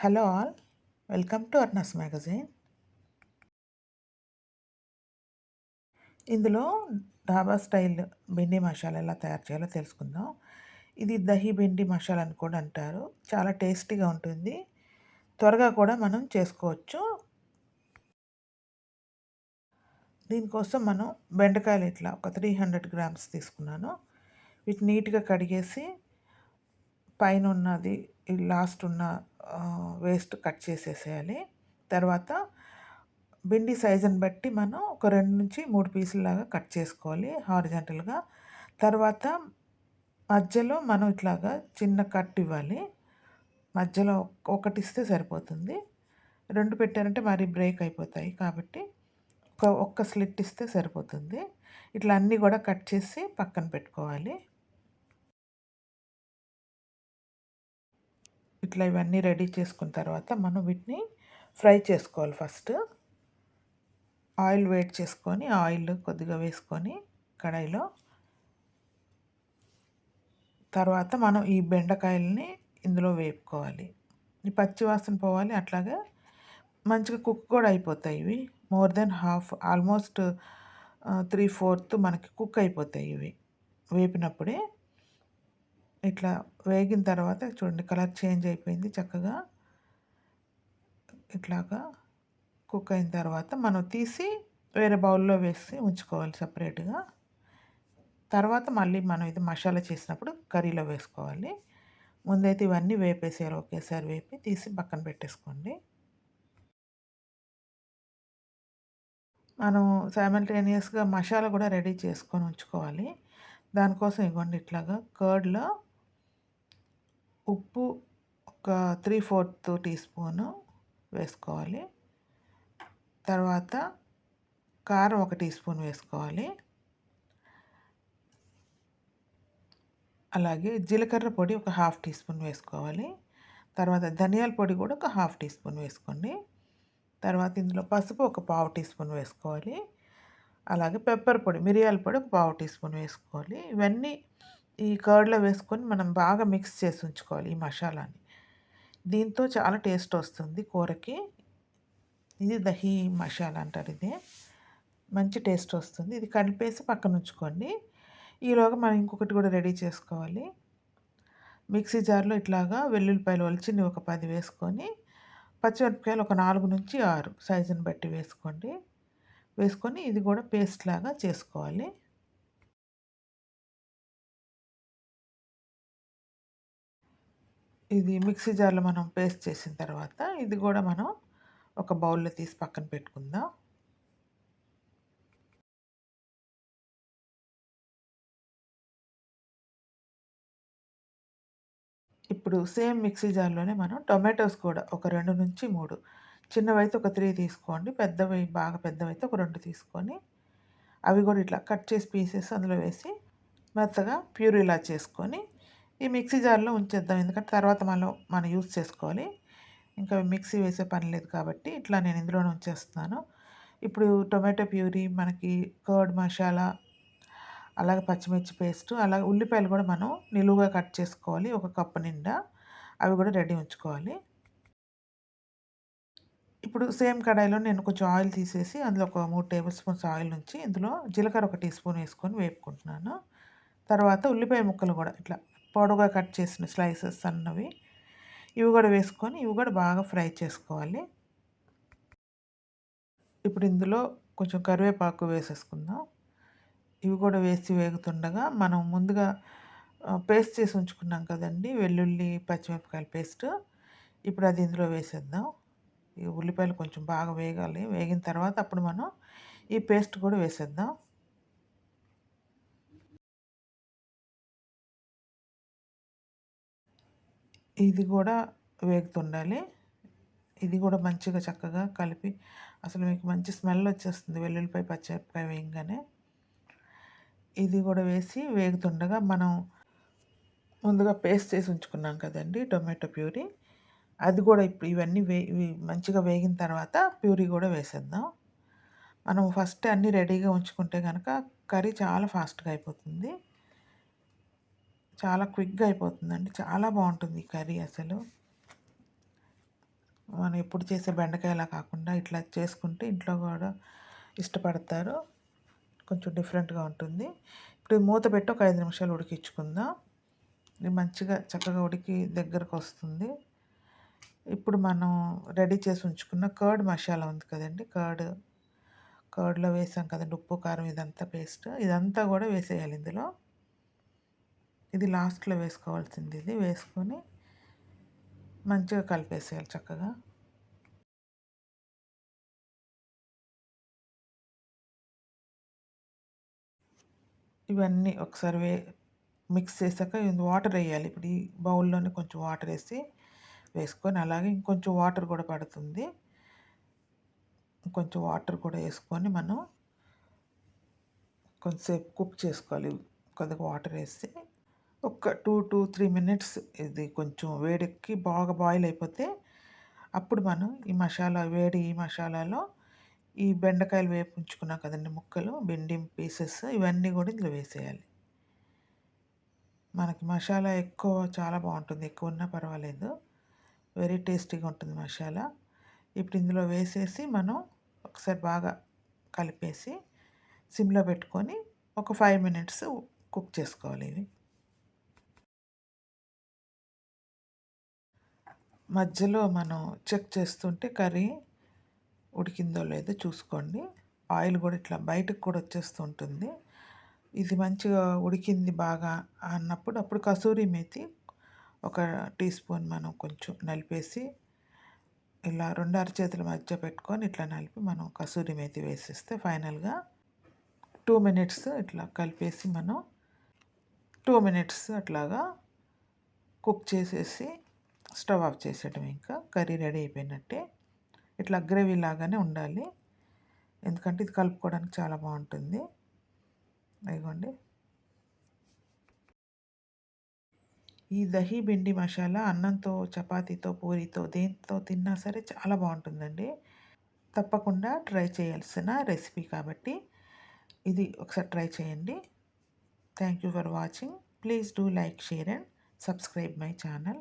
Hello all welcome to అర్నస్ magazine. ఇందులో dhaba style బెండి masala ఎలా తయారు చేయాలో తెలుసుకుందాం. ఇది దహి బెండి మసాలా అని కూడా అంటారు. చాలా టేస్టీగా ఉంటుంది. త్వరగా కూడా మనం చేసుకోవచ్చు. దీనికోసం మనం బెండకాయలు ఇట్లా ఒక త్రీ హండ్రెడ్ గ్రామ్స్ తీసుకున్నాను. వీటిని నీట్గా కడిగేసి పైన ఉన్నది లాస్ట్ ఉన్న వేస్ట్ కట్ చేసేసేయాలి. తర్వాత బిండి సైజుని బట్టి మనం ఒక రెండు నుంచి మూడు పీసులాగా కట్ చేసుకోవాలి హారిజంటల్గా తర్వాత మధ్యలో మనం ఇట్లాగా చిన్న కట్ ఇవ్వాలి. మధ్యలో ఒకటి ఇస్తే సరిపోతుంది. రెండు పెట్టారంటే మరి బ్రేక్ అయిపోతాయి కాబట్టి ఒక ఒక్క స్లిట్ ఇస్తే సరిపోతుంది. ఇట్లా అన్నీ కూడా కట్ చేసి పక్కన పెట్టుకోవాలి. ఇట్లా ఇవన్నీ రెడీ చేసుకున్న తర్వాత మనం వీటిని ఫ్రై చేసుకోవాలి ఫస్ట్. ఆయిల్ వేడి చేసుకొని ఆయిల్ కొద్దిగా వేసుకొని కడాయిలో. తర్వాత మనం ఈ బెండకాయలని ఇందులో వేపుకోవాలి. ఈ పచ్చి వాసన పోవాలి అట్లాగే. మంచిగా కుక్ కూడా అయిపోతాయి ఇవి. More than half almost three fourth మనకి కుక్ అయిపోతాయి ఇవి. వేపినప్పుడే ఇట్లా వేగిన తర్వాత చూడండి కలర్ చేంజ్ అయిపోయింది చక్కగా. ఇట్లాగా కుక్ అయిన తర్వాత మనం తీసి వేరే బౌల్లో వేసి ఉంచుకోవాలి సపరేట్గా. తర్వాత మళ్ళీ మనం ఇది మసాలా చేసినప్పుడు కర్రీలో వేసుకోవాలి. ముందైతే ఇవన్నీ వేపేసారు ఒకేసారి వేపి తీసి పక్కన పెట్టేసుకోండి. మనం సైమల్టేనియస్గా మసాలా కూడా రెడీ చేసుకొని ఉంచుకోవాలి. దానికోసం ఇవ్వండి ఇట్లాగా కర్డ్లో ఉప్పు ఒక త్రీ ఫోర్త్ టీ స్పూను వేసుకోవాలి. తర్వాత కారం ఒక టీ స్పూన్ వేసుకోవాలి. అలాగే జీలకర్ర పొడి ఒక హాఫ్ టీ స్పూన్ వేసుకోవాలి. తర్వాత ధనియాల పొడి కూడా ఒక హాఫ్ టీ స్పూన్ వేసుకోండి. తర్వాత ఇందులో పసుపు ఒక పావు టీ స్పూన్ వేసుకోవాలి. అలాగే పెప్పర్ పొడి మిరియాల పొడి ఒక పావు టీ స్పూన్ వేసుకోవాలి. ఇవన్నీ ఈ కర్డ్లో వేసుకొని మనం బాగా మిక్స్ చేసి ఉంచుకోవాలి ఈ మసాలాని. దీంతో చాలా టేస్ట్ వస్తుంది కూరకి. ఇది దహి మసాలా అంటారు ఇది. మంచి టేస్ట్ వస్తుంది. ఇది కలిపేసి పక్కన ఉంచుకోండి. ఈలోగా మనం ఇంకొకటి కూడా రెడీ చేసుకోవాలి. మిక్సీ జార్లో ఇట్లాగా వెల్లుల్లిపాయలు వలిచినవి ఒక పది వేసుకొని పచ్చిమిరపకాయలు ఒక నాలుగు నుంచి ఆరు సైజుని బట్టి వేసుకోండి. వేసుకొని ఇది కూడా పేస్ట్ లాగా చేసుకోవాలి. ఇది మిక్సీ జార్లో మనం పేస్ట్ చేసిన తర్వాత ఇది కూడా మనం ఒక బౌల్లో తీసి పక్కన పెట్టుకుందాం. ఇప్పుడు సేమ్ మిక్సీ జార్లోనే మనం టొమాటోస్ కూడా ఒక రెండు నుంచి మూడు. చిన్నవైతే ఒక త్రీ తీసుకోండి పెద్దవి బాగా పెద్దవైతే ఒక రెండు తీసుకొని అవి కూడా ఇట్లా కట్ చేసి పీసెస్ అందులో వేసి మెత్తగా ప్యూరీలా చేసుకొని ఈ మిక్సీ జార్లో ఉంచేద్దాం. ఎందుకంటే తర్వాత మనం మనం యూస్ చేసుకోవాలి. ఇంకా మిక్సీ వేసే పని లేదు కాబట్టి ఇట్లా నేను ఇందులోనే ఉంచేస్తున్నాను. ఇప్పుడు టొమాటో ప్యూరీ మనకి కర్డ్ మసాలా అలాగే పచ్చిమిర్చి పేస్ట్ అలాగే ఉల్లిపాయలు కూడా మనం నిలువుగా కట్ చేసుకోవాలి ఒక కప్పు నిండా. అవి కూడా రెడీ ఉంచుకోవాలి. ఇప్పుడు సేమ్ కడాయిలో నేను కొంచెం ఆయిల్ తీసేసి అందులో ఒక మూడు టేబుల్ స్పూన్స్ ఆయిల్ నుంచి ఇందులో జీలకర్ర ఒక టీ స్పూన్ వేసుకొని వేపుకుంటున్నాను. తర్వాత ఉల్లిపాయ ముక్కలు కూడా ఇట్లా పొడవుగా కట్ చేసిన స్లైసెస్ అన్నవి ఇవి కూడా వేసుకొని ఇవి కూడా బాగా ఫ్రై చేసుకోవాలి. ఇప్పుడు ఇందులో కొంచెం కరివేపాకు వేసేసుకుందాం. ఇవి కూడా వేసి వేగుతుండగా మనం ముందుగా పేస్ట్ చేసి ఉంచుకున్నాం కదండి వెల్లుల్లి పచ్చిమిరపకాయల పేస్ట్. ఇప్పుడు అది ఇందులో వేసేద్దాం. ఈ ఉల్లిపాయలు కొంచెం బాగా వేగాలి. వేగిన తర్వాత అప్పుడు మనం ఈ పేస్ట్ కూడా వేసేద్దాం. ఇది కూడా వేగుతుండాలి. ఇది కూడా మంచిగా చక్కగా కలిపి అసలు మీకు మంచి స్మెల్ వచ్చేస్తుంది వెల్లుల్లిపాయ పచ్చిమిరపకాయ వేయంగానే. ఇది కూడా వేసి వేగుతుండగా మనం ముందుగా పేస్ట్ చేసి ఉంచుకున్నాం కదండి టొమాటో ప్యూరీ. అది కూడా ఇప్పుడు ఇవన్నీ వే మంచిగా వేగిన తర్వాత ప్యూరీ కూడా వేసేద్దాం. మనం ఫస్ట్ అన్నీ రెడీగా ఉంచుకుంటే కనుక కర్రీ చాలా ఫాస్ట్గా అయిపోతుంది. చాలా క్విక్గా అయిపోతుందండి. చాలా బాగుంటుంది ఈ కర్రీ అసలు. మనం ఎప్పుడు చేసే బెండకాయలా కాకుండా ఇట్లా చేసుకుంటే ఇంట్లో కూడా ఇష్టపడతారు. కొంచెం డిఫరెంట్గా ఉంటుంది. ఇప్పుడు మూత పెట్టి ఒక ఐదు నిమిషాలు ఉడికించుకుందాం. ఇది మంచిగా చక్కగా ఉడికి దగ్గరకు వస్తుంది. ఇప్పుడు మనం రెడీ చేసి ఉంచుకున్న కర్డ్ మసాలా ఉంది కదండి. కర్డ్ కర్డ్లో వేసాం కదండి ఉప్పు కారం ఇదంతా పేస్ట్. ఇదంతా కూడా వేసేయాలి ఇందులో. ఇది లాస్ట్లో వేసుకోవాల్సింది ఇది వేసుకొని మంచిగా కలిపేసేయాలి చక్కగా. ఇవన్నీ ఒకసారి వే మిక్స్ చేశాక వాటర్ వేయాలి. ఇప్పుడు ఈ బౌల్లోనే కొంచెం వాటర్ వేసి వేసుకొని అలాగే ఇంకొంచెం వాటర్ కూడా పడుతుంది. కొంచెం వాటర్ కూడా వేసుకొని మనం కొంచెంసేపు కుక్ చేసుకోవాలి. కొద్దిగా వాటర్ వేసి ఒక టూ టూ త్రీ మినిట్స్ ఇది కొంచెం వేడెక్కి బాగా బాయిల్ అయిపోతే అప్పుడు మనం ఈ మసాలా వేడి ఈ మసాలాలో ఈ బెండకాయలు వేపించుకున్నా కదండి ముక్కలు బెండి పీసెస్ ఇవన్నీ కూడా ఇందులో వేసేయాలి. మనకి మసాలా ఎక్కువ చాలా బాగుంటుంది ఎక్కువ ఉన్నా పర్వాలేదు. వెరీ టేస్టీగా ఉంటుంది మసాలా. ఇప్పుడు ఇందులో వేసేసి మనం ఒకసారి బాగా కలిపేసి సిమ్లో పెట్టుకొని ఒక ఫైవ్ మినిట్స్ కుక్ చేసుకోవాలి ఇవి మధ్యలో మనం చెక్ చేస్తుంటే కర్రీ ఉడికిందో లేదో చూసుకోండి. ఆయిల్ కూడా ఇట్లా బయటకు కూడా వచ్చేస్తుంటుంది. ఇది మంచిగా ఉడికింది బాగా అన్నప్పుడు అప్పుడు కసూరి మేతి ఒక టీ స్పూన్ మనం కొంచెం నలిపేసి ఇలా రెండు అరచేతుల మధ్య పెట్టుకొని ఇట్లా నలిపి మనం కసూరి మేతి వేసేస్తే ఫైనల్గా టూ మినిట్స్ ఇట్లా కలిపేసి మనం టూ మినిట్స్ అట్లాగా కుక్ చేసేసి స్టవ్ ఆఫ్ చేసేయడం ఇంకా. కర్రీ రెడీ అయిపోయినట్టే. ఇట్లా గ్రేవీ లాగానే ఉండాలి. ఎందుకంటే ఇది కలుపుకోవడానికి చాలా బాగుంటుంది. ఇదిగోండి. ఈ దహి బెండి మసాలా అన్నంతో చపాతీతో పూరితో దేంతో తిన్నా సరే చాలా బాగుంటుందండి. తప్పకుండా ట్రై చేయాల్సిన రెసిపీ కాబట్టి ఇది ఒకసారి ట్రై చేయండి. Thank you for watching. Please do like share and subscribe my channel.